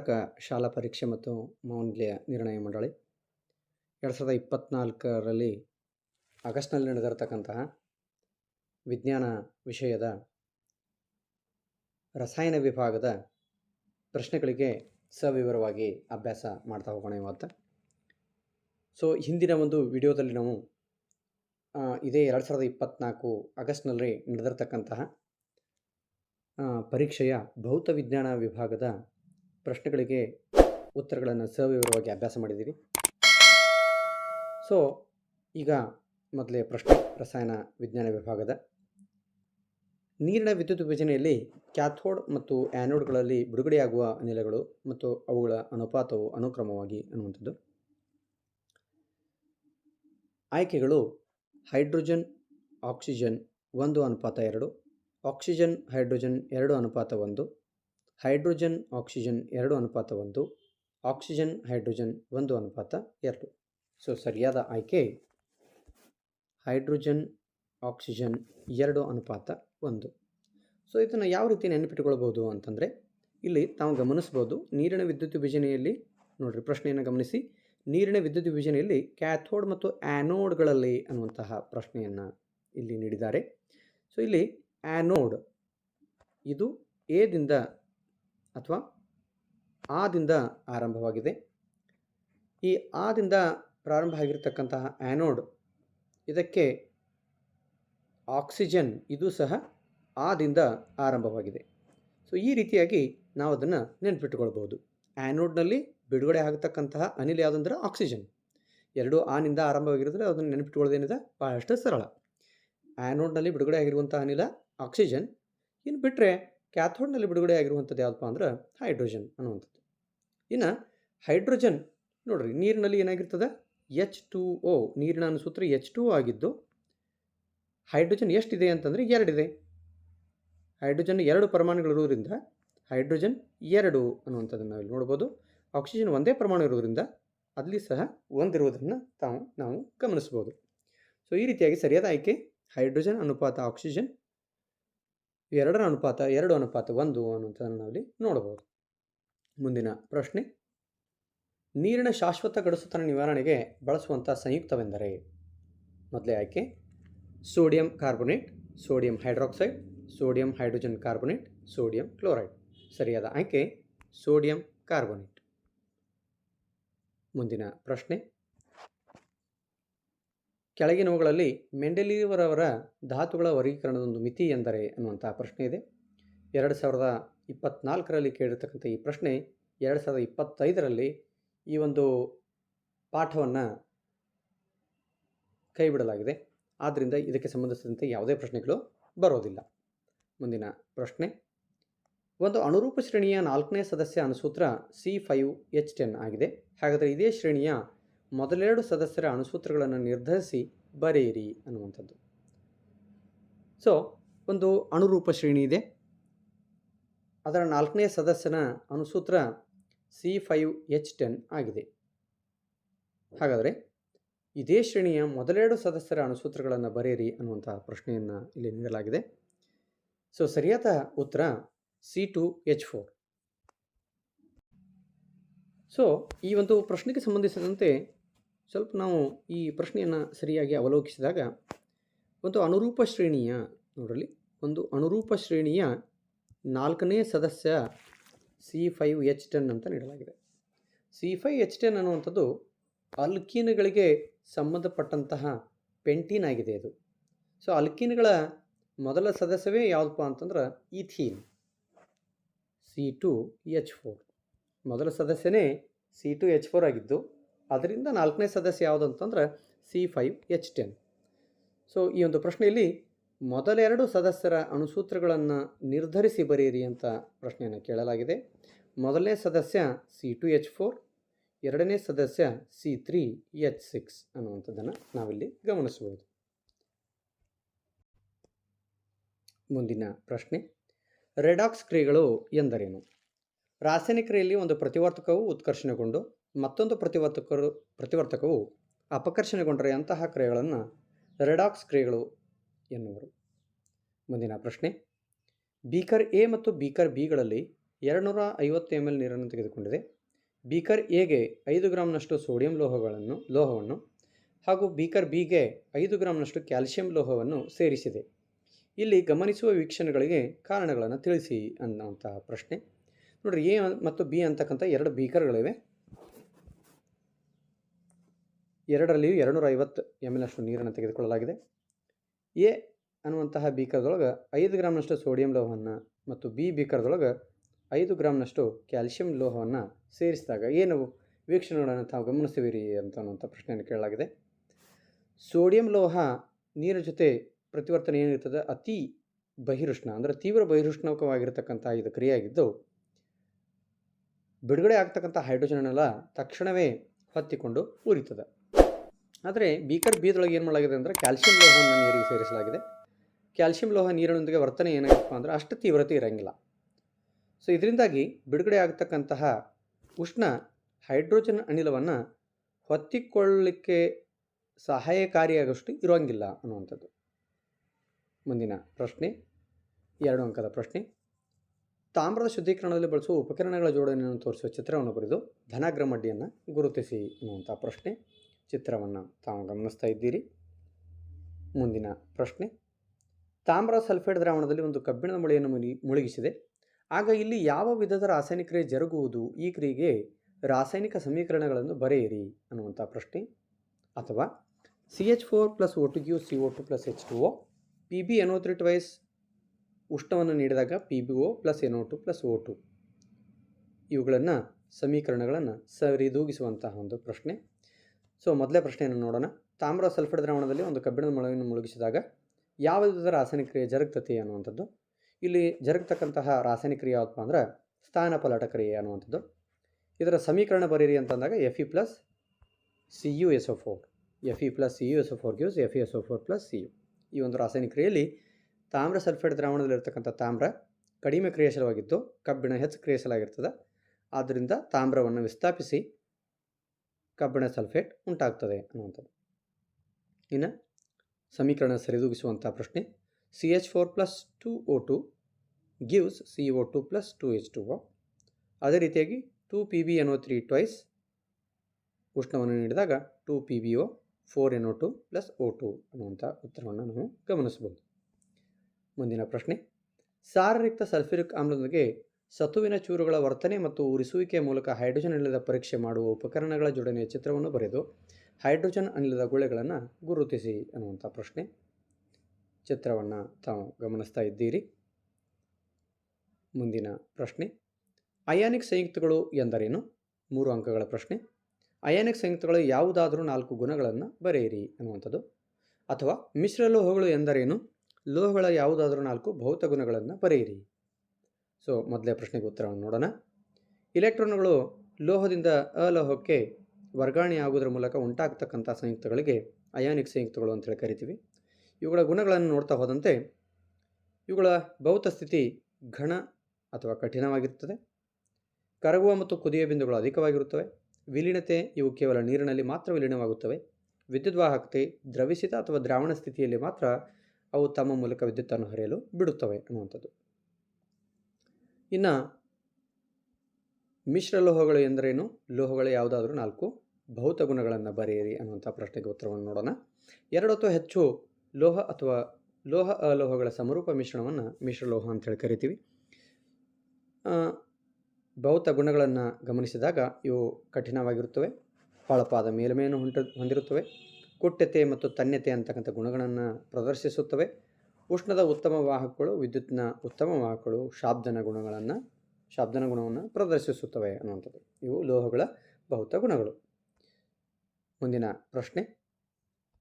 ಕರ್ನಾಟಕ ಶಾಲಾ ಪರೀಕ್ಷೆ ಮತ್ತು ಮೌಲ್ಯ ನಿರ್ಣಯ ಮಂಡಳಿ. ಎರಡು ಸಾವಿರದ ಇಪ್ಪತ್ತ್ನಾಲ್ಕರಲ್ಲಿ ಆಗಸ್ಟ್ನಲ್ಲಿ ನಡೆದಿರತಕ್ಕಂತಹ ವಿಜ್ಞಾನ ವಿಷಯದ ರಸಾಯನ ವಿಭಾಗದ ಪ್ರಶ್ನೆಗಳಿಗೆ ಸವಿವರವಾಗಿ ಅಭ್ಯಾಸ ಮಾಡ್ತಾ ಹೋಗೋಣ ಇವತ್ತು. ಸೊ ಹಿಂದಿನ ಒಂದು ವಿಡಿಯೋದಲ್ಲಿ ನಾವು ಇದೇ ಎರಡು ಸಾವಿರದ ಇಪ್ಪತ್ತ್ನಾಲ್ಕು ಆಗಸ್ಟ್ನಲ್ಲಿ ನಡೆದಿರ್ತಕ್ಕಂತಹ ಪರೀಕ್ಷೆಯ ಭೌತ ವಿಜ್ಞಾನ ವಿಭಾಗದ ಪ್ರಶ್ನೆಗಳಿಗೆ ಉತ್ತರಗಳನ್ನು ಸವಿವರವಾಗಿ ಅಭ್ಯಾಸ ಮಾಡಿದ್ದೀವಿ. ಸೊ ಈಗ ಮೊದಲೇ ಪ್ರಶ್ನೆ, ರಸಾಯನ ವಿಜ್ಞಾನ ವಿಭಾಗದ. ನೀರಿನ ವಿದ್ಯುತ್ ವಿಭಜನೆಯಲ್ಲಿ ಕ್ಯಾಥೋಡ್ ಮತ್ತು ಆ್ಯನೋಡ್ಗಳಲ್ಲಿ ಬಿಡುಗಡೆಯಾಗುವ ಅನಿಲಗಳು ಮತ್ತು ಅವುಗಳ ಅನುಪಾತವು ಅನುಕ್ರಮವಾಗಿ ಅನ್ನುವಂಥದ್ದು. ಆಯ್ಕೆಗಳು, ಹೈಡ್ರೋಜನ್, ಆಕ್ಸಿಜನ್ ಒಂದು ಅನುಪಾತ ಎರಡು, ಆಕ್ಸಿಜನ್, ಹೈಡ್ರೋಜನ್ ಎರಡು ಅನುಪಾತ ಒಂದು ಹೈಡ್ರೋಜನ್, ಆಕ್ಸಿಜನ್ ಎರಡು ಅನುಪಾತ ಒಂದು, ಆಕ್ಸಿಜನ್, ಹೈಡ್ರೋಜನ್ ಒಂದು ಅನುಪಾತ ಎರಡು. ಸೊ ಸರಿಯಾದ ಆಯ್ಕೆ ಹೈಡ್ರೋಜನ್, ಆಕ್ಸಿಜನ್ ಎರಡು ಅನುಪಾತ ಒಂದು. ಸೊ ಇದನ್ನು ಯಾವ ರೀತಿ ನೆನಪಿಟ್ಟುಕೊಳ್ಬೋದು ಅಂತಂದರೆ, ಇಲ್ಲಿ ತಾವು ಗಮನಿಸ್ಬೋದು ನೀರಿನ ವಿದ್ಯುತ್ ವಿಭಜನೆಯಲ್ಲಿ, ನೋಡಿರಿ ಪ್ರಶ್ನೆಯನ್ನು ಗಮನಿಸಿ, ನೀರಿನ ವಿದ್ಯುತ್ ವಿಭಜನೆಯಲ್ಲಿ ಕ್ಯಾಥೋಡ್ ಮತ್ತು ಆ್ಯನೋಡ್ಗಳಲ್ಲಿ ಅನ್ನುವಂತಹ ಪ್ರಶ್ನೆಯನ್ನು ಇಲ್ಲಿ ನೀಡಿದ್ದಾರೆ. ಸೊ ಇಲ್ಲಿ ಆ್ಯನೋಡ್ ಇದು ಎದಿಂದ ಅಥವಾ ಆದಿಂದ ಆರಂಭವಾಗಿದೆ. ಈ ಆದಿಂದ ಪ್ರಾರಂಭ ಆಗಿರತಕ್ಕಂತಹ ಆ್ಯನೋಡ್ ಇದಕ್ಕೆ ಆಕ್ಸಿಜನ್, ಇದು ಸಹ ಆದಿಂದ ಆರಂಭವಾಗಿದೆ. ಸೊ ಈ ರೀತಿಯಾಗಿ ನಾವು ಅದನ್ನು ನೆನ್ಪಿಟ್ಟುಕೊಳ್ಬೋದು ಆ್ಯನೋಡ್ನಲ್ಲಿ ಬಿಡುಗಡೆ ಆಗತಕ್ಕಂತಹ ಅನಿಲ ಯಾವುದಂದ್ರೆ ಆಕ್ಸಿಜನ್. ಎರಡು ಆನಿಂದ ಆರಂಭವಾಗಿರೋದ್ರೆ ಅದನ್ನು ನೆನಪಿಟ್ಕೊಳ್ಳೋದೇನಿದೆ ಭಾಳಷ್ಟು ಸರಳ. ಆ್ಯನೋಡ್ನಲ್ಲಿ ಬಿಡುಗಡೆ ಆಗಿರುವಂಥ ಅನಿಲ ಆಕ್ಸಿಜನ್. ಇನ್ನು ಬಿಟ್ಟರೆ ಕ್ಯಾಥೋಡ್ನಲ್ಲಿ ಬಿಡುಗಡೆ ಆಗಿರುವಂಥದ್ದು ಯಾವುದಪ್ಪ ಅಂದ್ರೆ ಹೈಡ್ರೋಜನ್ ಅನ್ನುವಂಥದ್ದು. ಇನ್ನು ಹೈಡ್ರೋಜನ್ ನೋಡ್ರಿ ನೀರಿನಲ್ಲಿ ಏನಾಗಿರ್ತದೆ? ಎಚ್ ಟು ಓ ನೀರಿನ ಅನುಸೂತ್ರ ಎಚ್ ಟು ಆಗಿದ್ದು ಹೈಡ್ರೋಜನ್ ಎಷ್ಟಿದೆ ಅಂತಂದರೆ ಎರಡಿದೆ. ಹೈಡ್ರೋಜನ್ ಎರಡು ಪರಮಾಣುಗಳಿರೋದ್ರಿಂದ ಹೈಡ್ರೋಜನ್ ಎರಡು ಅನ್ನುವಂಥದ್ದನ್ನು ನಾವಿಲ್ಲಿ ನೋಡ್ಬೋದು. ಆಕ್ಸಿಜನ್ ಒಂದೇ ಪ್ರಮಾಣ ಇರೋದ್ರಿಂದ ಅಲ್ಲಿ ಸಹ ಒಂದಿರುವುದನ್ನು ತಾವು, ನಾವು ಗಮನಿಸ್ಬೋದು. ಸೊ ಈ ರೀತಿಯಾಗಿ ಸರಿಯಾದ ಆಯ್ಕೆ ಹೈಡ್ರೋಜನ್, ಅನುಪಾತ, ಆಕ್ಸಿಜನ್ ಎರಡರ ಅನುಪಾತ, ಎರಡು ಅನುಪಾತ, ಒಂದು ಅನ್ನುವಂಥದ್ದನ್ನು ನಾವಿಲ್ಲಿ ನೋಡಬಹುದು. ಮುಂದಿನ ಪ್ರಶ್ನೆ. ನೀರಿನ ಶಾಶ್ವತ ಗಡಸುತನ ನಿವಾರಣೆಗೆ ಬಳಸುವಂಥ ಸಂಯುಕ್ತವೆಂದರೆ? ಮೊದಲೇ ಆಯ್ಕೆ. Sodium carbonate, sodium hydroxide, sodium hydrogen carbonate, sodium chloride. ಸರಿಯಾದ ಆಯ್ಕೆ, ಸೋಡಿಯಂ ಕಾರ್ಬೊನೇಟ್. ಮುಂದಿನ ಪ್ರಶ್ನೆ. ಕೆಳಗಿನವುಗಳಲ್ಲಿ ಮೆಂಡೆಲಿಯವರವರ ಧಾತುಗಳ ವರ್ಗೀಕರಣದ ಒಂದು ಮಿತಿ ಎಂದರೆ ಅನ್ನುವಂಥ ಪ್ರಶ್ನೆ ಇದೆ. ಎರಡು ಸಾವಿರದ ಇಪ್ಪತ್ನಾಲ್ಕರಲ್ಲಿ ಕೇಳಿರ್ತಕ್ಕಂಥ ಈ ಪ್ರಶ್ನೆ ಎರಡು ಸಾವಿರದ ಇಪ್ಪತ್ತೈದರಲ್ಲಿ ಈ ಒಂದು ಪಾಠವನ್ನು ಕೈಬಿಡಲಾಗಿದೆ. ಆದ್ದರಿಂದ ಇದಕ್ಕೆ ಸಂಬಂಧಿಸಿದಂತೆ ಯಾವುದೇ ಪ್ರಶ್ನೆಗಳು ಬರೋದಿಲ್ಲ. ಮುಂದಿನ ಪ್ರಶ್ನೆ. ಒಂದು ಅನುರೂಪ ಶ್ರೇಣಿಯ ನಾಲ್ಕನೇ ಸದಸ್ಯ ಅನುಸೂತ್ರ ಸಿ ಫೈವ್ ಎಚ್ ಟೆನ್ ಆಗಿದೆ. ಹಾಗಾದರೆ ಇದೇ ಶ್ರೇಣಿಯ ಮೊದಲೆರಡು ಸದಸ್ಯರ ಅಣುಸೂತ್ರಗಳನ್ನು ನಿರ್ಧರಿಸಿ ಬರೆಯಿರಿ ಅನ್ನುವಂಥದ್ದು. ಸೊ ಒಂದು ಅಣುರೂಪ ಶ್ರೇಣಿ ಇದೆ. ಅದರ ನಾಲ್ಕನೇ ಸದಸ್ಯನ ಅಣುಸೂತ್ರ ಸಿ ಫೈವ್ ಎಚ್ ಟೆನ್ ಆಗಿದೆ. ಹಾಗಾದರೆ ಇದೇ ಶ್ರೇಣಿಯ ಮೊದಲೆರಡು ಸದಸ್ಯರ ಅಣುಸೂತ್ರಗಳನ್ನು ಬರೆಯಿರಿ ಅನ್ನುವಂಥ ಪ್ರಶ್ನೆಯನ್ನು ಇಲ್ಲಿ ನೀಡಲಾಗಿದೆ. ಸೊ ಸರಿಯಾದ ಉತ್ತರ C two H four so ಈ ಒಂದು ಪ್ರಶ್ನೆಗೆ ಸಂಬಂಧಿಸಿದಂತೆ ಸ್ವಲ್ಪ ನಾವು ಈ ಪ್ರಶ್ನೆಯನ್ನು ಸರಿಯಾಗಿ ಅವಲೋಕಿಸಿದಾಗ, ಒಂದು ಅನುರೂಪ ಶ್ರೇಣಿಯ, ನೋಡ್ರಲ್ಲಿ, ಒಂದು ಅನುರೂಪ ಶ್ರೇಣಿಯ ನಾಲ್ಕನೇ ಸದಸ್ಯ ಸಿ ಫೈವ್ ಎಚ್ ಟೆನ್ ಅಂತ ನೀಡಲಾಗಿದೆ. ಸಿ ಫೈವ್ ಎಚ್ ಟೆನ್ ಅನ್ನುವಂಥದ್ದು ಅಲ್ಕೀನ್ಗಳಿಗೆ ಸಂಬಂಧಪಟ್ಟಂತಹ ಪೆಂಟೀನ್ ಆಗಿದೆ ಇದು ಸೊ ಅಲ್ಕೀನ್ಗಳ ಮೊದಲ ಸದಸ್ಯವೇ ಯಾವುದಪ್ಪ ಅಂತಂದ್ರೆ ethene C two H four ಮೊದಲ ಸದಸ್ಯನೇ ಸಿ ಟು ಎಚ್ ಫೋರ್ ಆಗಿದ್ದು ಅದರಿಂದ ನಾಲ್ಕನೇ ಸದಸ್ಯ ಯಾವುದು ಅಂತಂದ್ರೆ C five H ten so ಈ ಒಂದು ಪ್ರಶ್ನೆಯಲ್ಲಿ ಮೊದಲೆರಡು ಸದಸ್ಯರ ಅಣುಸೂತ್ರಗಳನ್ನು ನಿರ್ಧರಿಸಿ ಬರೆಯಿರಿ ಅಂತ ಪ್ರಶ್ನೆಯನ್ನು ಕೇಳಲಾಗಿದೆ. ಮೊದಲನೇ ಸದಸ್ಯ ಸಿ ಟು ಎಚ್ ಫೋರ್ ಎರಡನೇ ಸದಸ್ಯ ಸಿ ತ್ರೀ ಎಚ್ ಸಿಕ್ಸ್ ಅನ್ನುವಂಥದ್ದನ್ನು ನಾವಿಲ್ಲಿ ಗಮನಿಸಬಹುದು. ಮುಂದಿನ ಪ್ರಶ್ನೆ, ರೆಡಾಕ್ಸ್ ಕ್ರಿಯೆಗಳು ಎಂದರೇನು? ರಾಸಾಯನಿಕ ಕ್ರಿಯೆಯಲ್ಲಿ ಒಂದು ಪ್ರತಿವರ್ತಕವು ಉತ್ಕರ್ಷಣೆಗೊಂಡು ಮತ್ತೊಂದು ಪ್ರತಿವರ್ತಕರು, ಪ್ರತಿವರ್ತಕವು ಅಪಕರ್ಷಣೆಗೊಂಡರೆ ಅಂತಹ ಕ್ರಿಯೆಗಳನ್ನು ರೆಡಾಕ್ಸ್ ಕ್ರಿಯೆಗಳು ಎನ್ನುವರು. ಮುಂದಿನ ಪ್ರಶ್ನೆ. ಬೀಕರ್ ಎ ಮತ್ತು ಬೀಕರ್ ಬಿಗಳಲ್ಲಿ ಎರಡುನೂರ ಐವತ್ತು ಎಂ ಎಲ್ ನೀರನ್ನು ತೆಗೆದುಕೊಂಡಿದೆ. ಬೀಕರ್ ಎಗೆ ಐದು ಗ್ರಾಮ್ನಷ್ಟು ಸೋಡಿಯಂ ಲೋಹಗಳನ್ನು, ಲೋಹವನ್ನು ಹಾಗೂ ಬೀಕರ್ ಬಿಗೆ ಐದು ಗ್ರಾಮ್ನಷ್ಟು ಕ್ಯಾಲ್ಸಿಯಂ ಲೋಹವನ್ನು ಸೇರಿಸಿದೆ. ಇಲ್ಲಿ ಗಮನಿಸುವ ವೀಕ್ಷಣೆಗಳಿಗೆ ಕಾರಣಗಳನ್ನು ತಿಳಿಸಿ ಅನ್ನುವಂತಹ ಪ್ರಶ್ನೆ. ನೋಡಿರಿ ಎ ಮತ್ತು ಬಿ ಅಂತಕ್ಕಂಥ ಎರಡು ಬೀಕರ್ಗಳಿವೆ. ಎರಡರಲ್ಲಿಯೂ ಎರಡುನೂರ ಐವತ್ತು ಎಂ ಎಲ್ ನೀರನ್ನು ತೆಗೆದುಕೊಳ್ಳಲಾಗಿದೆ. ಎ ಅನ್ನುವಂತಹ ಬೀಕರ್ದೊಳಗೆ ಐದು ಗ್ರಾಮ್ನಷ್ಟು ಸೋಡಿಯಂ ಲೋಹವನ್ನು ಮತ್ತು ಬಿ ಬೀಕರ್ದೊಳಗೆ ಐದು ಗ್ರಾಮ್ನಷ್ಟು ಕ್ಯಾಲ್ಸಿಯಂ ಲೋಹವನ್ನು ಸೇರಿಸಿದಾಗ ಏನು ವೀಕ್ಷಣೆಗಳನ್ನು ತಾವು ಗಮನಿಸುವಿರಿ ಅಂತ ಅನ್ನುವಂಥ ಪ್ರಶ್ನೆಯನ್ನು ಕೇಳಲಾಗಿದೆ. ಸೋಡಿಯಂ ಲೋಹ ನೀರಿನ ಜೊತೆ ಪ್ರತಿವರ್ತನೆ ಏನಿರ್ತದೆ? ಅತಿ ಬಹಿರುಷ್ಣ, ಅಂದರೆ ತೀವ್ರ ಬಹಿರುಷ್ಣಕವಾಗಿರ್ತಕ್ಕಂಥ ಇದು ಕ್ರಿಯೆಯಾಗಿದ್ದು, ಬಿಡುಗಡೆ ಆಗ್ತಕ್ಕಂಥ ಹೈಡ್ರೋಜನ್ನೆಲ್ಲ ತಕ್ಷಣವೇ ಹೊತ್ತಿಕೊಂಡು ಉರಿತದೆ. ಆದರೆ ಬೀಕರ್ ಬೀದೊಳಗೆ ಏನು ಮಾಡಲಾಗಿದೆ ಅಂದರೆ ಕ್ಯಾಲ್ಸಿಯಂ ಲೋಹವನ್ನು ನೀರಿಗೆ ಸೇರಿಸಲಾಗಿದೆ. ಕ್ಯಾಲ್ಸಿಯಂ ಲೋಹ ನೀರಿನೊಂದಿಗೆ ವರ್ತನೆ ಏನಾಗುತ್ತಪ್ಪ ಅಂದರೆ ಅಷ್ಟು ತೀವ್ರತೆ ಇರೋಂಗಿಲ್ಲ. ಸೊ ಇದರಿಂದಾಗಿ ಬಿಡುಗಡೆ ಆಗ್ತಕ್ಕಂತಹ ಉಷ್ಣ ಹೈಡ್ರೋಜನ್ ಅನಿಲವನ್ನು ಹೊತ್ತಿಕೊಳ್ಳಲಿಕ್ಕೆ ಸಹಾಯಕಾರಿಯಾಗಷ್ಟು ಇರೋಂಗಿಲ್ಲ ಅನ್ನುವಂಥದ್ದು. ಮುಂದಿನ ಪ್ರಶ್ನೆ ಎರಡು ಅಂಕದ ಪ್ರಶ್ನೆ. ತಾಮ್ರದ ಶುದ್ಧೀಕರಣದಲ್ಲಿ ಬಳಸುವ ಉಪಕರಣಗಳ ಜೋಡಣೆಯನ್ನು ತೋರಿಸುವ ಚಿತ್ರವನ್ನು ಬರೆದು ಧನಾಗ್ರಮಡ್ಡಿಯನ್ನು ಗುರುತಿಸಿ ಅನ್ನುವಂಥ ಪ್ರಶ್ನೆ. ಚಿತ್ರವನ್ನು ತಾವು ಗಮನಿಸ್ತಾ ಇದ್ದೀರಿ. ಮುಂದಿನ ಪ್ರಶ್ನೆ. ತಾಮ್ರ ಸಲ್ಫೇಟ್ ದ್ರಾವಣದಲ್ಲಿ ಒಂದು ಕಬ್ಬಿಣದ ಮೊಳೆಯನ್ನು ಮುಳುಗಿಸಿದೆ. ಆಗ ಇಲ್ಲಿ ಯಾವ ವಿಧದ ರಾಸಾಯನಿಕ ಕ್ರಿಯೆ ಜರುಗುವುದು? ಈ ಕ್ರಿಯೆಗೆ ರಾಸಾಯನಿಕ ಸಮೀಕರಣಗಳನ್ನು ಬರೆಯಿರಿ ಅನ್ನುವಂಥ ಪ್ರಶ್ನೆ. ಅಥವಾ C H four plus O two give C O two plus H two O. P B N O three twice ಉಷ್ಣವನ್ನು ನೀಡಿದಾಗ P B O plus N O two plus O two. ಇವುಗಳನ್ನು ಸಮೀಕರಣಗಳನ್ನು ಸರಿದೂಗಿಸುವಂತಹ ಒಂದು ಪ್ರಶ್ನೆ. ಸೊ ಮೊದಲೇ ಪ್ರಶ್ನೆಯನ್ನು ನೋಡೋಣ. ತಾಮ್ರ sulphate ದ್ರಾವಣದಲ್ಲಿ ಒಂದು ಕಬ್ಬಿಣದ ಮೊಳವನ್ನು ಮುಳುಗಿಸಿದಾಗ ಯಾವ ವಿಧದ ರಾಸಾಯನಿಕ ಕ್ರಿಯೆ ಜರುಗ್ತತಿ ಅನ್ನುವಂಥದ್ದು? ಇಲ್ಲಿ ಜರುಗ್ತಕ್ಕಂತಹ ರಾಸಾಯನಿಕ ಕ್ರಿಯೆ ಯಾವುದಪ್ಪ ಅಂದ್ರೆ ಸ್ಥಾನ ಪಲಾಟ ಕ್ರಿಯೆ ಅನ್ನುವಂಥದ್ದು. ಇದರ ಸಮೀಕರಣ ಬರೀರಿ ಅಂತಂದಾಗ F E plus C U S O four F E plus C U S O four gives F E S O four plus C U ಈ ಒಂದು ರಾಸಾಯನಿಕ ಕ್ರಿಯೆಯಲ್ಲಿ ತಾಮ್ರ ಸಲ್ಫೇಟ್ ದ್ರಾವಣದಲ್ಲಿರ್ತಕ್ಕಂಥ ತಾಮ್ರ ಕಡಿಮೆ ಕ್ರಿಯಾಶೀಲವಾಗಿದ್ದು ಕಬ್ಬಿಣ ಹೆಚ್ಚು ಕ್ರಿಯಾಶೀಲಾಗಿರ್ತದೆ ಆದ್ದರಿಂದ ತಾಮ್ರವನ್ನು ವಿಸ್ಥಾಪಿಸಿ ಕಬ್ಬಿಣ ಸಲ್ಫೇಟ್ ಉಂಟಾಗ್ತದೆ ಅನ್ನುವಂಥದ್ದು. ಇನ್ನು ಸಮೀಕರಣ ಸರಿದೂಗಿಸುವಂಥ ಪ್ರಶ್ನೆ C H four plus two O two gives C O two plus two H two O ಅದೇ ರೀತಿಯಾಗಿ two P B N O three twice ಉಷ್ಣವನ್ನು ನೀಡಿದಾಗ two P B O four N O two plus O two ಅನ್ನುವಂಥ ಉತ್ತರವನ್ನು ನಾವು ಗಮನಿಸಬಹುದು ಮುಂದಿನ ಪ್ರಶ್ನೆ, ಸಾರರಿಕ್ತ sulphuric ಆಮ್ಲದೊಂದಿಗೆ ಸತುವಿನ ಚೂರುಗಳ ವರ್ತನೆ ಮತ್ತು ಉರಿಸುವಿಕೆ ಮೂಲಕ ಹೈಡ್ರೋಜನ್ ಅನಿಲದ ಪರೀಕ್ಷೆ ಮಾಡುವ ಉಪಕರಣಗಳ ಜೋಡಣೆಯ ಚಿತ್ರವನ್ನು ಬರೆದು ಹೈಡ್ರೋಜನ್ ಅನಿಲದ ಗುಳೆಗಳನ್ನು ಗುರುತಿಸಿ ಅನ್ನುವಂಥ ಪ್ರಶ್ನೆ. ಚಿತ್ರವನ್ನು ತಾವು ಗಮನಿಸ್ತಾ ಇದ್ದೀರಿ. ಮುಂದಿನ ಪ್ರಶ್ನೆ. ಅಯಾನಿಕ್ ಸಂಯುಕ್ತಗಳು ಎಂದರೇನು? ಮೂರು ಅಂಕಗಳ ಪ್ರಶ್ನೆ. ಅಯಾನಿಕ್ ಸಂಯುಕ್ತಗಳು ಯಾವುದಾದರೂ ನಾಲ್ಕು ಗುಣಗಳನ್ನು ಬರೆಯಿರಿ ಅನ್ನುವಂಥದ್ದು. ಅಥವಾ ಮಿಶ್ರ ಲೋಹಗಳು ಎಂದರೇನು? ಲೋಹಗಳ ಯಾವುದಾದರೂ ನಾಲ್ಕು ಭೌತ ಗುಣಗಳನ್ನು ಬರೆಯಿರಿ. ಸೊ ಮೊದಲೇ ಪ್ರಶ್ನೆಗೆ ಉತ್ತರವನ್ನು ನೋಡೋಣ. ಇಲೆಕ್ಟ್ರಾನ್ಗಳು ಲೋಹದಿಂದ ಅಲೋಹಕ್ಕೆ ವರ್ಗಾವಣೆಯಾಗುವುದರ ಮೂಲಕ ಉಂಟಾಗ್ತಕ್ಕಂಥ ಸಂಯುಕ್ತಗಳಿಗೆ ಅಯಾನಿಕ್ ಸಂಯುಕ್ತಗಳು ಅಂತೇಳಿ ಕರಿತೀವಿ. ಇವುಗಳ ಗುಣಗಳನ್ನು ನೋಡ್ತಾ ಹೋದಂತೆ ಇವುಗಳ ಭೌತ ಸ್ಥಿತಿ ಘನ ಅಥವಾ ಕಠಿಣವಾಗಿರುತ್ತದೆ. ಕರಗುವ ಮತ್ತು ಕುದಿಯ ಬಿಂದುಗಳು ಅಧಿಕವಾಗಿರುತ್ತವೆ. ವಿಲೀನತೆ ಇವು ಕೇವಲ ನೀರಿನಲ್ಲಿ ಮಾತ್ರ ವಿಲೀನವಾಗುತ್ತವೆ. ವಿದ್ಯುದ್ವಾಹಕತೆ ದ್ರವಿಸಿತ ಅಥವಾ ದ್ರಾವಣ ಸ್ಥಿತಿಯಲ್ಲಿ ಮಾತ್ರ ಅವು ತಮ್ಮ ಮೂಲಕ ವಿದ್ಯುತ್ತನ್ನು ಹರಿಯಲು ಬಿಡುತ್ತವೆ ಅನ್ನುವಂಥದ್ದು. ಇನ್ನು ಮಿಶ್ರ ಲೋಹಗಳು ಎಂದರೇನು? ಲೋಹಗಳ ಯಾವುದಾದ್ರೂ ನಾಲ್ಕು ಭೌತ ಗುಣಗಳನ್ನು ಬರೆಯಿರಿ ಅನ್ನುವಂಥ ಪ್ರಶ್ನೆಗೆ ಉತ್ತರವನ್ನು ನೋಡೋಣ. ಎರಡು ಅಥವಾ ಹೆಚ್ಚು ಲೋಹ ಅಥವಾ ಲೋಹ ಅಲೋಹಗಳ ಸಮರೂಪ ಮಿಶ್ರಣವನ್ನು ಮಿಶ್ರಲೋಹ ಅಂತೇಳಿ ಕರಿತೀವಿ. ಭೌತ ಗುಣಗಳನ್ನು ಗಮನಿಸಿದಾಗ ಇವು ಕಠಿಣವಾಗಿರುತ್ತವೆ ಹೊಳಪಾದ ಮೇಲ್ಮೆಯನ್ನು ಹೊಂಟ, ಹೊಂದಿರುತ್ತವೆ, ಕುಟ್ಯತೆ ಮತ್ತು ತನ್ಯತೆ ಅಂತಕ್ಕಂಥ ಗುಣಗಳನ್ನು ಪ್ರದರ್ಶಿಸುತ್ತವೆ. ಉಷ್ಣದ ಉತ್ತಮ ವಾಹಕಗಳು, ವಿದ್ಯುತ್ನ ಉತ್ತಮ ವಾಹಕಗಳು, ಶಾಬ್ದನ ಗುಣಗಳನ್ನು, ಶಾಬ್ದನ ಗುಣವನ್ನು ಪ್ರದರ್ಶಿಸುತ್ತವೆ ಅನ್ನುವಂಥದ್ದು. ಇವು ಲೋಹಗಳ ಭೌತ ಗುಣಗಳು. ಮುಂದಿನ ಪ್ರಶ್ನೆ.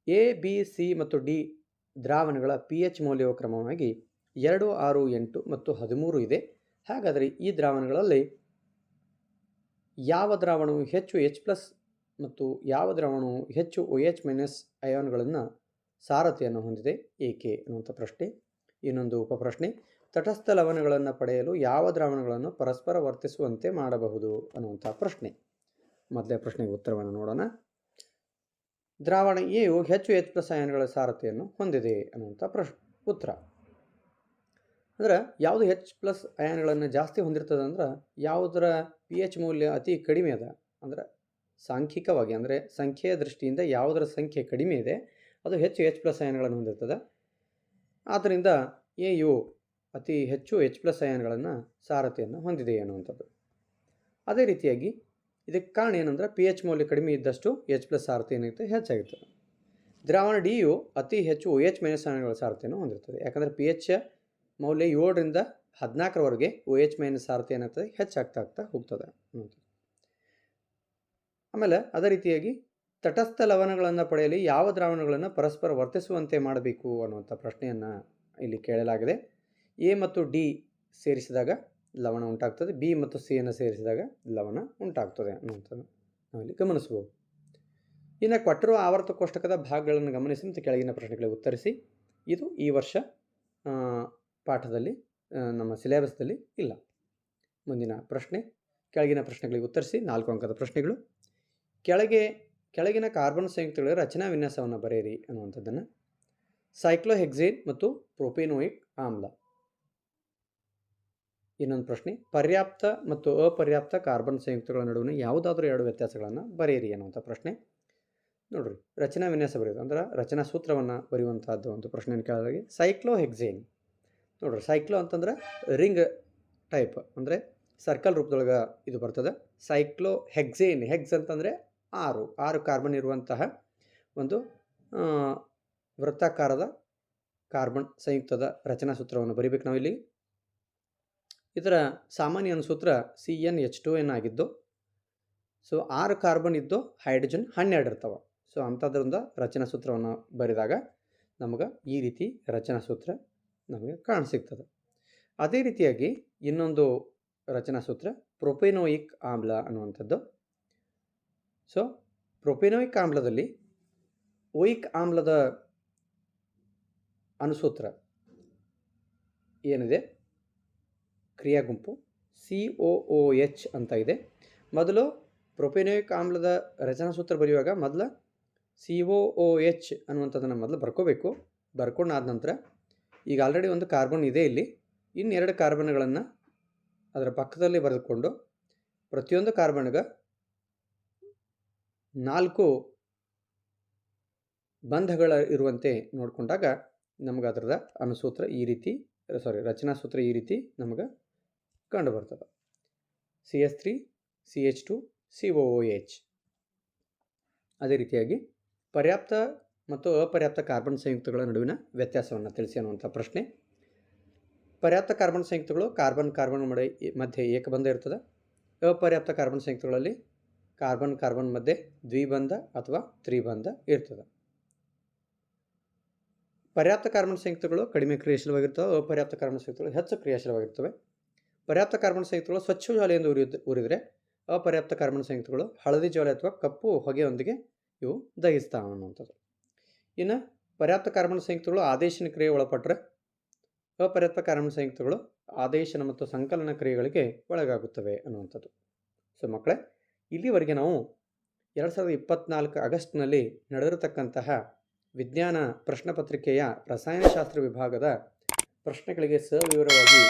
ಎ, ಬಿ, ಸಿ ಮತ್ತು ಡಿ ದ್ರಾವಣಗಳ ಪಿ ಎಚ್ ಮೌಲ್ಯವು ಕ್ರಮವಾಗಿ ಎರಡು, ಆರು, ಎಂಟು ಮತ್ತು ಹದಿಮೂರು ಇದೆ. ಹಾಗಾದರೆ ಈ ದ್ರಾವಣಗಳಲ್ಲಿ ಯಾವ ದ್ರಾವಣವು ಹೆಚ್ಚು ಎಚ್ ಪ್ಲಸ್ ಮತ್ತು ಯಾವ ದ್ರಾವಣವು ಹೆಚ್ಚು ಒ ಎಚ್ ಮೈನಸ್ ಅಯಾನ್ಗಳನ್ನು ಸಾರಥಿಯನ್ನು ಹೊಂದಿದೆ. ಏಕೆ ಅನ್ನುವಂಥ ಪ್ರಶ್ನೆ. ಇನ್ನೊಂದು ಉಪಪ್ರಶ್ನೆ. ತಟಸ್ಥ ಲವಣಗಳನ್ನು ಪಡೆಯಲು ಯಾವ ದ್ರಾವಣಗಳನ್ನು ಪರಸ್ಪರ ವರ್ತಿಸುವಂತೆ ಮಾಡಬಹುದು ಅನ್ನುವಂಥ ಪ್ರಶ್ನೆ. ಮೊದಲೇ ಪ್ರಶ್ನೆಗೆ ಉತ್ತರವನ್ನು ನೋಡೋಣ. ದ್ರಾವಣ ಎಯು ಹೆಚ್ಚು ಎಚ್ ಪ್ಲಸ್ ಸಾರತೆಯನ್ನು ಹೊಂದಿದೆ ಅನ್ನುವಂಥ ಪ್ರಶ್, ಉತ್ತರ. ಅಂದ್ರೆ ಯಾವುದು ಹೆಚ್ ಪ್ಲಸ್ ಅಯಾನ್ಗಳನ್ನು ಜಾಸ್ತಿ ಹೊಂದಿರ್ತದೆ ಅಂದ್ರೆ ಯಾವುದರ ಪಿ ಎಚ್ ಮೌಲ್ಯ ಅತಿ ಕಡಿಮೆ ಅದ. ಅಂದ್ರೆ ಸಾಂಖ್ಯಿಕವಾಗಿ, ಅಂದರೆ ಸಂಖ್ಯೆಯ ದೃಷ್ಟಿಯಿಂದ ಯಾವುದರ ಸಂಖ್ಯೆ ಕಡಿಮೆ ಇದೆ ಅದು ಹೆಚ್ಚು ಎಚ್ ಪ್ಲಸ್ ಅಯಾನ್ಗಳನ್ನು ಹೊಂದಿರ್ತದೆ. ಆದ್ದರಿಂದ ಎ ಯು ಅತಿ ಹೆಚ್ಚು ಎಚ್ ಪ್ಲಸ್ ಅಯಾನ್ಗಳನ್ನು ಸಾರತೆಯನ್ನು ಹೊಂದಿದೆ ಅನ್ನುವಂಥದ್ದು ಅದೇ ರೀತಿಯಾಗಿ ಇದಕ್ಕೆ ಕಾರಣ ಏನಂದ್ರೆ ಪಿ ಎಚ್ ಮೌಲ್ಯ ಕಡಿಮೆ ಇದ್ದಷ್ಟು ಎಚ್ ಪ್ಲಸ್ ಸಾರತೆ ಏನಿರುತ್ತೆ ಹೆಚ್ಚಾಗಿರ್ತದೆ. ದ್ರಾವಣ ಡಿ ಯು ಅತಿ ಹೆಚ್ಚು ಒ ಎಚ್ ಮೈನಸ್ ಅಯಾನ್ಗಳ ಸಾರತೆಯನ್ನು ಹೊಂದಿರ್ತದೆ. ಯಾಕಂದರೆ ಪಿ ಎಚ್ ಮೌಲ್ಯ ಏಳರಿಂದ ಹದಿನಾಲ್ಕರವರೆಗೆ ಒ ಎಚ್ ಮೈನಸ್ ಸಾರತೆ ಏನಾಗ್ತದೆ? ಹೆಚ್ಚಾಗ್ತಾ ಆಗ್ತಾ ಹೋಗ್ತದೆ ಆಮೇಲೆ ಅದೇ ರೀತಿಯಾಗಿ ತಟಸ್ಥ ಲವಣಗಳನ್ನು ಪಡೆಯಲು ಯಾವ ದ್ರಾವಣಗಳನ್ನು ಪರಸ್ಪರ ವರ್ತಿಸುವಂತೆ ಮಾಡಬೇಕು ಅನ್ನುವಂಥ ಪ್ರಶ್ನೆಯನ್ನು ಇಲ್ಲಿ ಕೇಳಲಾಗಿದೆ. ಎ ಮತ್ತು ಡಿ ಸೇರಿಸಿದಾಗ ಲವಣ ಉಂಟಾಗ್ತದೆ, ಬಿ ಮತ್ತು ಸಿಯನ್ನು ಸೇರಿಸಿದಾಗ ಲವಣ ಉಂಟಾಗ್ತದೆ ಅನ್ನುವಂಥದ್ದು ನಾವಿಲ್ಲಿ ಗಮನಿಸ್ಬೋದು ಇನ್ನು ಕೊಟ್ಟಿರುವ ಆವರ್ತ ಕೋಷ್ಟಕದ ಭಾಗಗಳನ್ನು ಗಮನಿಸಿ ಮತ್ತು ಕೆಳಗಿನ ಪ್ರಶ್ನೆಗಳಿಗೆ ಉತ್ತರಿಸಿ. ಇದು ಈ ವರ್ಷ ಪಾಠದಲ್ಲಿ ನಮ್ಮ ಸಿಲೆಬಸ್ದಲ್ಲಿ ಇಲ್ಲ. ಮುಂದಿನ ಪ್ರಶ್ನೆ, ಕೆಳಗಿನ ಪ್ರಶ್ನೆಗಳಿಗೆ ಉತ್ತರಿಸಿ, ನಾಲ್ಕು ಅಂಕದ ಪ್ರಶ್ನೆಗಳು. ಕೆಳಗೆ ಕೆಳಗಿನ ಕಾರ್ಬನ್ ಸಂಯುಕ್ತಗಳ ರಚನಾ ವಿನ್ಯಾಸವನ್ನು ಬರೆಯಿರಿ ಅನ್ನುವಂಥದ್ದನ್ನು. ಸೈಕ್ಲೋಹೆಕ್ಸೇನ್ ಮತ್ತು ಪ್ರೋಪಿನೋಯಿಕ್ ಆಮ್ಲ. ಇನ್ನೊಂದು ಪ್ರಶ್ನೆ, ಪರ್ಯಾಪ್ತ ಮತ್ತು ಅಪರ್ಯಾಪ್ತ ಕಾರ್ಬನ್ ಸಂಯುಕ್ತಗಳ ನಡುವಿನ ಯಾವುದಾದ್ರೂ ಎರಡು ವ್ಯತ್ಯಾಸಗಳನ್ನು ಬರೆಯಿರಿ ಅನ್ನುವಂಥ ಪ್ರಶ್ನೆ. ನೋಡ್ರಿ, ರಚನಾ ವಿನ್ಯಾಸ ಬರೆಯೋದು ಅಂದ್ರೆ ರಚನಾ ಸೂತ್ರವನ್ನು ಬರೆಯುವಂಥದ್ದು ಒಂದು ಪ್ರಶ್ನೆಯನ್ನು ಕೇಳಿದಾಗೆ ಸೈಕ್ಲೋಹೆಕ್ಸೇನ್. ನೋಡ್ರಿ, ಸೈಕ್ಲೋ ಅಂತಂದ್ರೆ ರಿಂಗ್ ಟೈಪ್ ಅಂದರೆ ಸರ್ಕಲ್ ರೂಪದೊಳಗೆ ಇದು ಬರ್ತದೆ. ಸೈಕ್ಲೋ ಹೆಕ್ಸೇನ್ ಹೆಗ್ಸ್ ಅಂತಂದರೆ ಆರು ಆರು ಕಾರ್ಬನ್ ಇರುವಂತಹ ಒಂದು ವೃತ್ತಾಕಾರದ ಕಾರ್ಬನ್ ಸಂಯುಕ್ತದ ರಚನಾ ಸೂತ್ರವನ್ನು ಬರಿಬೇಕು ಇಲ್ಲಿ ಇದರ ಸಾಮಾನ್ಯ ಸೂತ್ರ C N H two N ಆಗಿದ್ದು ಸೊ ಆರು ಕಾರ್ಬನ್ ಇದ್ದು ಹೈಡ್ರೋಜನ್ ಹನ್ನೆರಡು ಇರ್ತವೆ. ಸೊ ಅಂಥದ್ರಿಂದ ರಚನಾ ಸೂತ್ರವನ್ನು ಬರೆದಾಗ ನಮಗೆ ಈ ರೀತಿ ರಚನಾ ಸೂತ್ರ ನಮಗೆ ಕಾಣಸಿಗ್ತದೆ. ಅದೇ ರೀತಿಯಾಗಿ ಇನ್ನೊಂದು ರಚನಾ ಸೂತ್ರ ಪ್ರೊಪೆನೋಯಿಕ್ ಆಮ್ಲ ಅನ್ನುವಂಥದ್ದು. ಸೊ ಪ್ರೊಪೆನೋಯಿಕ್ ಆಮ್ಲದಲ್ಲಿ ಓಯಿಕ್ ಆಮ್ಲದ ಅನುಸೂತ್ರ ಏನಿದೆ ಕ್ರಿಯಾ ಗುಂಪು ಸಿ ಒ ಒ ಎಚ್ ಅಂತ ಇದೆ ಮೊದಲು ಪ್ರೊಪೆನೋಯಿಕ್ ಆಮ್ಲದ ರಚನಾ ಸೂತ್ರ ಬರೆಯುವಾಗ ಮೊದಲು ಸಿ ಒ ಒ ಎಚ್ ಅನ್ನುವಂಥದ್ದನ್ನು ಮೊದಲು ಬರ್ಕೋಬೇಕು ಬರ್ಕೊಂಡಾದ ನಂತರ ಈಗ ಆಲ್ರೆಡಿ ಒಂದು ಕಾರ್ಬನ್ ಇದೆ ಇಲ್ಲಿ. ಇನ್ನೆರಡು ಕಾರ್ಬನ್ಗಳನ್ನು ಅದರ ಪಕ್ಕದಲ್ಲಿ ಬರೆದುಕೊಂಡು ಪ್ರತಿಯೊಂದು ಕಾರ್ಬನ್ಗೆ ನಾಲ್ಕು ಬಂಧಗಳ ಇರುವಂತೆ ನೋಡಿಕೊಂಡಾಗ ನಮ್ಗೆ ಅದರದ ಅನುಸೂತ್ರ ಈ ರೀತಿ ಸಾರಿ ರಚನಾ ಸೂತ್ರ ಈ ರೀತಿ ನಮಗೆ ಕಂಡು ಬರ್ತದೆ. C S three C H two C O H ಅದೇ ರೀತಿಯಾಗಿ ಪರ್ಯಾಪ್ತ ಮತ್ತು ಅಪರ್ಯಾಪ್ತ ಕಾರ್ಬನ್ ಸಂಯುಕ್ತಗಳ ನಡುವಿನ ವ್ಯತ್ಯಾಸವನ್ನು ತಿಳಿಸಿ ಅನ್ನುವಂಥ ಪ್ರಶ್ನೆ. ಪರ್ಯಾಪ್ತ ಕಾರ್ಬನ್ ಸಂಯುಕ್ತಗಳು ಕಾರ್ಬನ್ ಕಾರ್ಬನ್ ಮಡೆ ಮಧ್ಯೆ ಏಕಬಂಧ ಇರ್ತದೆ. ಅಪರ್ಯಾಪ್ತ ಕಾರ್ಬನ್ ಸಂಯುಕ್ತಗಳಲ್ಲಿ ಕಾರ್ಬನ್ ಕಾರ್ಬನ್ ಮಧ್ಯೆ ದ್ವಿಬಂಧ ಅಥವಾ ತ್ರಿಬಂಧ ಇರ್ತದೆ. ಪರ್ಯಾಪ್ತ ಕಾರ್ಬನ್ ಸಂಯುಕ್ತಗಳು ಕಡಿಮೆ ಕ್ರಿಯಾಶೀಲವಾಗಿರ್ತವೆ, ಅಪರ್ಯಾಪ್ತ ಕಾರ್ಬನ್ ಸಂಯುಕ್ತಗಳು ಹೆಚ್ಚು ಕ್ರಿಯಾಶೀಲವಾಗಿರ್ತವೆ. ಪರ್ಯಾಪ್ತ ಕಾರ್ಬನ್ ಸಂಯುಕ್ತಗಳು ಸ್ವಚ್ಛ ಜ್ವಾಲೆಯಿಂದ ಉರಿಯುತ್ತೆ, ಉರಿದರೆ ಅಪರ್ಯಾಪ್ತ ಕಾರ್ಬನ್ ಸಂಯುಕ್ತಗಳು ಹಳದಿ ಜ್ವಾಲೆ ಅಥವಾ ಕಪ್ಪು ಹೊಗೆಯೊಂದಿಗೆ ಇವು ದಹಿಸ್ತಾವ ಅನ್ನುವಂಥದ್ದು. ಇನ್ನು ಪರ್ಯಾಪ್ತ ಕಾರ್ಬನ್ ಸಂಯುಕ್ತಗಳು ಆದೇಶನ ಕ್ರಿಯೆ ಒಳಪಟ್ಟರೆ ಅಪರ್ಯಾಪ್ತ ಕಾರ್ಬನ್ ಸಂಯುಕ್ತಗಳು ಆದೇಶನ ಮತ್ತು ಸಂಕಲನ ಕ್ರಿಯೆಗಳಿಗೆ ಒಳಗಾಗುತ್ತವೆ ಅನ್ನುವಂಥದ್ದು. ಸೊ ಮಕ್ಕಳೇ ಇಲ್ಲಿವರೆಗೆ ನಾವು ಎರಡು ಸಾವಿರದ ಇಪ್ಪತ್ತ್ನಾಲ್ಕು ಆಗಸ್ಟ್ನಲ್ಲಿ ನಡೆದಿರತಕ್ಕಂತಹ ವಿಜ್ಞಾನ ಪ್ರಶ್ನೆ ಪತ್ರಿಕೆಯ ರಸಾಯನಶಾಸ್ತ್ರ ವಿಭಾಗದ ಪ್ರಶ್ನೆಗಳಿಗೆ ಸವಿವರವಾಗಿ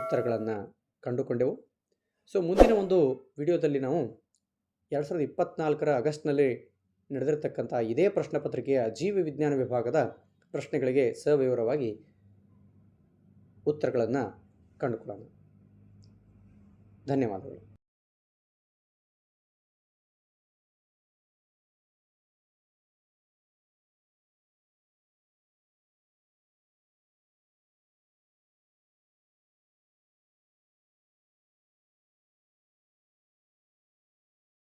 ಉತ್ತರಗಳನ್ನು ಕಂಡುಕೊಂಡೆವು. ಸೊ, ಮುಂದಿನ ಒಂದು ವಿಡಿಯೋದಲ್ಲಿ ನಾವು ಎರಡು ಸಾವಿರದ ಇಪ್ಪತ್ತ್ನಾಲ್ಕರ ಆಗಸ್ಟ್ನಲ್ಲಿ ನಡೆದಿರತಕ್ಕಂಥ ಇದೇ ಪ್ರಶ್ನೆ ಪತ್ರಿಕೆಯ ಜೀವ ವಿಜ್ಞಾನ ವಿಭಾಗದ ಪ್ರಶ್ನೆಗಳಿಗೆ ಸವಿವರವಾಗಿ ಉತ್ತರಗಳನ್ನು ಕಂಡುಕೊಳ್ಳೋಣ. ಧನ್ಯವಾದಗಳು.